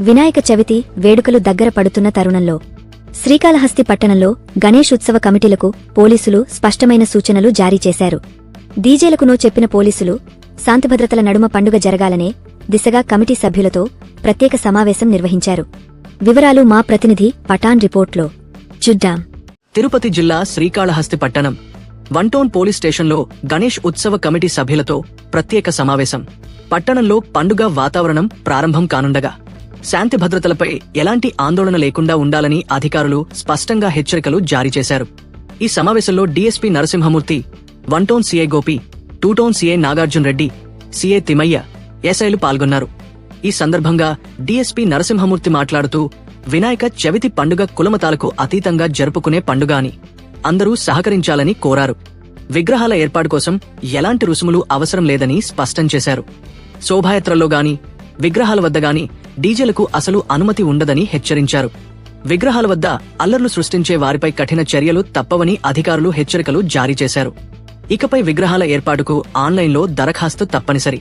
వినాయక చవితి వేడుకలు దగ్గర పడుతున్న తరుణంలో శ్రీకాళహస్తి పట్టణంలో గణేష్ ఉత్సవ కమిటీలకు పోలీసులు స్పష్టమైన సూచనలు జారీ చేశారు. డీజేలకునో చెప్పిన పోలీసులు శాంతిభద్రతల నడుమ పండుగ జరగాలనే దిశగా కమిటీ సభ్యులతో ప్రత్యేక సమావేశం నిర్వహించారు. వివరాలు మా ప్రతినిధి పటాన్ రిపోర్ట్లో. చూద్దాం. తిరుపతి జిల్లా శ్రీకాళహస్తి పట్టణం వన్ టౌన్ పోలీస్ స్టేషన్లో గణేష్ ఉత్సవ కమిటీ సభ్యులతో ప్రత్యేక సమావేశం. పట్టణంలో పండుగ వాతావరణం ప్రారంభం కానుండగా శాంతి భద్రతలపై ఎలాంటి ఆందోళన లేకుండా ఉండాలని అధికారులు స్పష్టంగా హెచ్చరికలు జారీ చేశారు. ఈ సమావేశంలో DSP Narasimhamurthy one town CI Gopi two town CI Nagarjun Reddy CI Thimmayya ఎస్ఐలు పాల్గొన్నారు. ఈ సందర్భంగా డీఎస్పీ నరసింహమూర్తి మాట్లాడుతూ వినాయక చవితి పండుగ కులమతాలకు అతీతంగా జరుపుకునే పండుగ అని అందరూ సహకరించాలని కోరారు. విగ్రహాల ఏర్పాటు కోసం ఎలాంటి రుసుములు అవసరం లేదని స్పష్టం చేశారు. శోభాయాత్రల్లో గాని విగ్రహాల వద్ద గాని డీజేలకు అసలు అనుమతి ఉండదని హెచ్చరించారు. విగ్రహాల వద్ద అల్లర్లు సృష్టించే వారిపై కఠిన చర్యలు తప్పవని అధికారులు హెచ్చరికలు జారీ చేశారు. ఇకపై విగ్రహాల ఏర్పాటుకు ఆన్లైన్లో దరఖాస్తు తప్పనిసరి.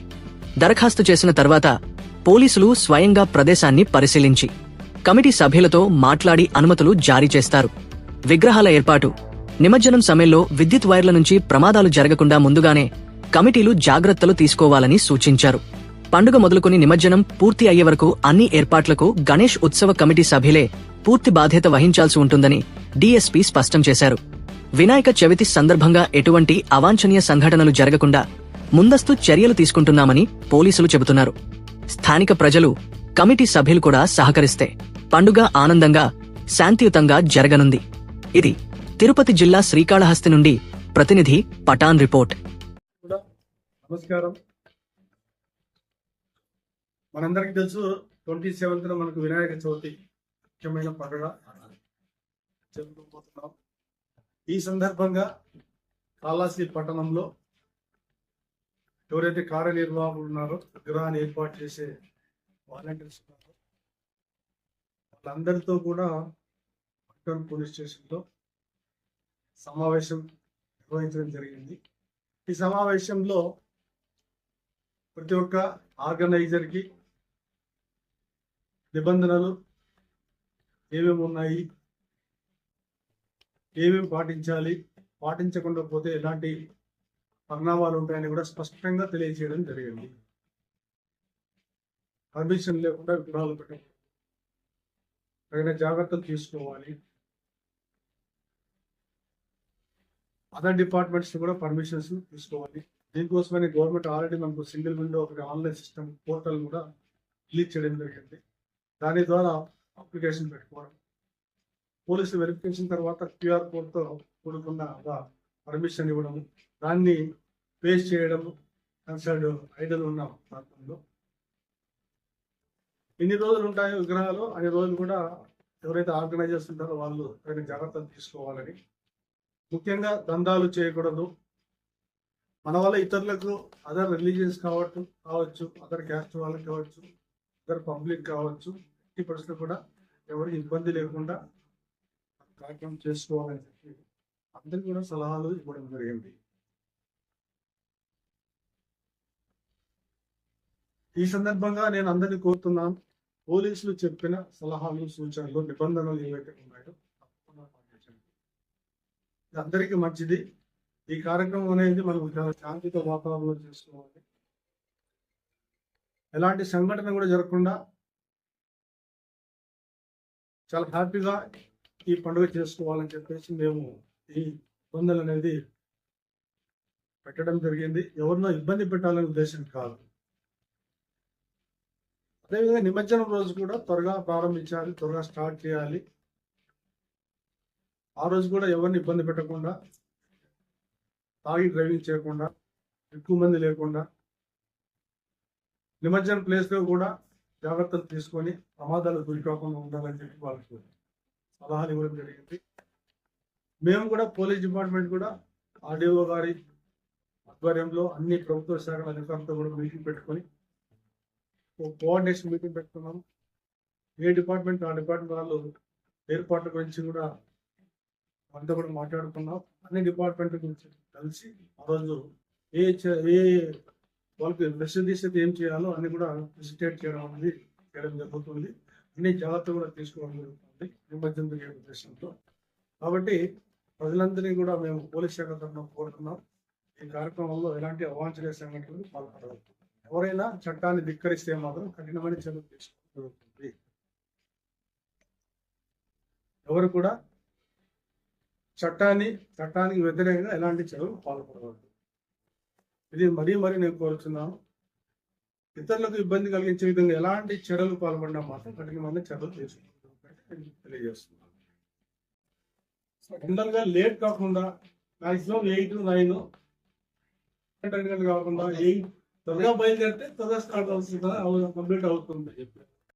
దరఖాస్తు చేసిన తర్వాత పోలీసులు స్వయంగా ప్రదేశాన్ని పరిశీలించి కమిటీ సభ్యులతో మాట్లాడి అనుమతులు జారీ చేస్తారు. విగ్రహాల ఏర్పాటు నిమజ్జనం సమయంలో విద్యుత్ వైర్ల నుంచి ప్రమాదాలు జరగకుండా ముందుగానే కమిటీలు జాగ్రత్తలు తీసుకోవాలని సూచించారు. పండుగ మొదలుకుని నిమజ్జనం పూర్తి అయ్యే వరకు అన్ని ఏర్పాట్లకు గణేష్ ఉత్సవ కమిటీ సభ్యులే పూర్తి బాధ్యత వహించాల్సి ఉంటుందని డీఎస్పీ స్పష్టం చేశారు. వినాయక చవితి సందర్భంగా ఎటువంటి అవాంఛనీయ సంఘటనలు జరగకుండా ముందస్తు చర్యలు తీసుకుంటున్నామని పోలీసులు చెబుతున్నారు. స్థానిక ప్రజలు కమిటీ సభ్యులు కూడా సహకరిస్తే పండుగ ఆనందంగా శాంతియుతంగా జరగనుంది. ఇది తిరుపతి జిల్లా శ్రీకాళహస్తి నుండి ప్రతినిధి పటాన్ రిపోర్ట్. నమస్కారం. మనందరికీ తెలుసు ట్వంటీ సెవెంత్ మనకు వినాయక చవితి ముఖ్యమైన పండుగ. జరుపుకోబోతున్నాం ఈ సందర్భంగా కాళాశ్రీ పట్టణంలో ఎవరైతే కార్యనిర్వాహకులు ఉన్నారో విగ్రహాన్ని ఏర్పాటు చేసే వాలంటీర్స్ ఉన్నారో వాళ్ళందరితో కూడా పట్టణ పోలీస్ స్టేషన్లో సమావేశం నిర్వహించడం జరిగింది. ఈ సమావేశంలో ప్రతి ఒక్క ఆర్గనైజర్కి నిబంధనలు ఏమేమి ఉన్నాయి? ఏమేమి పాటించాలి? పాటించకుండా పోతే ఎలాంటి పరిణామాలు ఉంటాయని కూడా స్పష్టంగా తెలియజేయడం జరిగింది. పర్మిషన్ లేకుండా విగ్రహాలు పెట్టకూడదు తగిన జాగ్రత్తలు తీసుకోవాలి. అదర్ డిపార్ట్మెంట్స్ కూడా పర్మిషన్స్ తీసుకోవాలి. దీనికోసమని గవర్నమెంట్ ఆల్రెడీ మనకు సింగిల్ విండో ఒకటి ఆన్లైన్ సిస్టమ్ పోర్టల్ కూడా రిలీజ్ చేయడం జరిగింది. దాని ద్వారా అప్లికేషన్ పెట్టుకోవడం. పోలీసు వెరిఫికేషన్ తర్వాత క్యూఆర్ కోడ్తో కూడుకున్న పర్మిషన్ ఇవ్వడం దాన్ని పేస్ చేయడం కన్సర్డ్ ఐడల్ ఉన్న ప్రాంతంలో. ఎన్ని రోజులు ఉంటాయో విగ్రహాలు అన్ని రోజులు కూడా ఎవరైతే ఆర్గనైజర్స్ ఉంటారో వాళ్ళు తగిన జాగ్రత్తలు తీసుకోవాలని. ముఖ్యంగా దందాలు చేయకూడదు. మన వల్ల ఇతరులకు అదర్ రిలీజియన్స్ కావచ్చు కావచ్చు అదర్ క్యాస్ట్ వాళ్ళకి కావచ్చు అదర్ పబ్లిక్ కావచ్చు ఎట్టి పరిస్థితులు కూడా ఎవరికి ఇబ్బంది లేకుండా కార్యక్రమం చేసుకోవాలని చెప్పి అందరికీ కూడా సలహాలు ఇవ్వడం జరిగింది. ఈ సందర్భంగా నేను అందరినీ కోరుతున్నాను. పోలీసులు చెప్పిన సలహాలు సూచనలు నిబంధనలు ఏవైతే ఉన్నాయో తప్పకుండా ఇది అందరికీ మంచిది. ఈ కార్యక్రమం అనేది మనం శాంతితో వాతావరణంలో చేసుకోవాలి. ఎలాంటి సంఘటన కూడా జరగకుండా చాలా హ్యాపీగా ఈ పండుగ చేసుకోవాలని చెప్పేసి మేము ఈ ఇబ్బందులు అనేది పెట్టడం జరిగింది. ఎవరినో ఇబ్బంది పెట్టాలనే ఉద్దేశం కాదు. అదేవిధంగా నిమజ్జనం రోజు కూడా త్వరగా ప్రారంభించాలి త్వరగా స్టార్ట్ చేయాలి. ఆ రోజు కూడా ఎవరిని ఇబ్బంది పెట్టకుండా తాగి డ్రైవింగ్ చేయకుండా ఎక్కువ మంది లేకుండా నిమజ్జనం ప్లేస్లో కూడా జాగ్రత్తలు తీసుకొని ప్రమాదాలు గురికాకుండా ఉండాలని చెప్పి వాళ్ళకి సలహాలు ఇవ్వడం జరిగింది. మేము కూడా పోలీస్ డిపార్ట్మెంట్ కూడా ఆర్డీఓ గారి ఆధ్వర్యంలో అన్ని ప్రభుత్వ శాఖల అధికారులతో కూడా మీటింగ్ పెట్టుకొని కోఆర్డినేషన్ మీటింగ్ పెట్టుకున్నాం ఏ డిపార్ట్మెంట్ ఆ డిపార్ట్మెంట్ వాళ్ళు ఏర్పాట్ల గురించి కూడా వాళ్ళతో కూడా మాట్లాడుకున్నాం. అన్ని డిపార్ట్మెంట్ గురించి కలిసి ఆ రోజు ఏ ఏ వాళ్ళకి ఫెసిలిటీస్ ఏం చేయాలో అన్ని కూడా విజిటేట్ చేయడం అనేది చేయడం జరుగుతుంది. అన్ని జాగ్రత్తలు కూడా తీసుకోవడం జరుగుతుంది నిమజ్జనం జరిగే ఉద్దేశంతో. కాబట్టి ప్రజలందరినీ కూడా మేము పోలీస్ శాఖ తరఫున కోరుతున్నాం. ఈ కార్యక్రమంలో ఎలాంటి అవాంఛనీయ సంఘటనలు పాల్పడవద్దు. ఎవరైనా చట్టాన్ని ధిక్కరిస్తే మాత్రం కఠినమైన చర్యలు తీసుకోవడం ఎవరు కూడా చట్టాన్ని చట్టానికి వ్యతిరేకంగా ఎలాంటి చర్యలు పాల్పడవద్దు. ఇది మరీ మరీ నేను కోరుతున్నాను ఇతరులకు ఇబ్బంది కలిగించే విధంగా ఎలాంటి చెడలు పాల్పడినా మాత్రం కఠినమైన చర్యలు తీసుకుంటాం తెలియజేస్తున్నాను. గా లేట్ కాకుండా మాక్సిమం ఎయిట్ నైన్ గంటలు కాకుండా ఎయిట్ త్వరగా బయలుదేరితే త్వరగా స్టార్ట్ అవుతుంది కంప్లీట్ అవుతుంది చెప్పి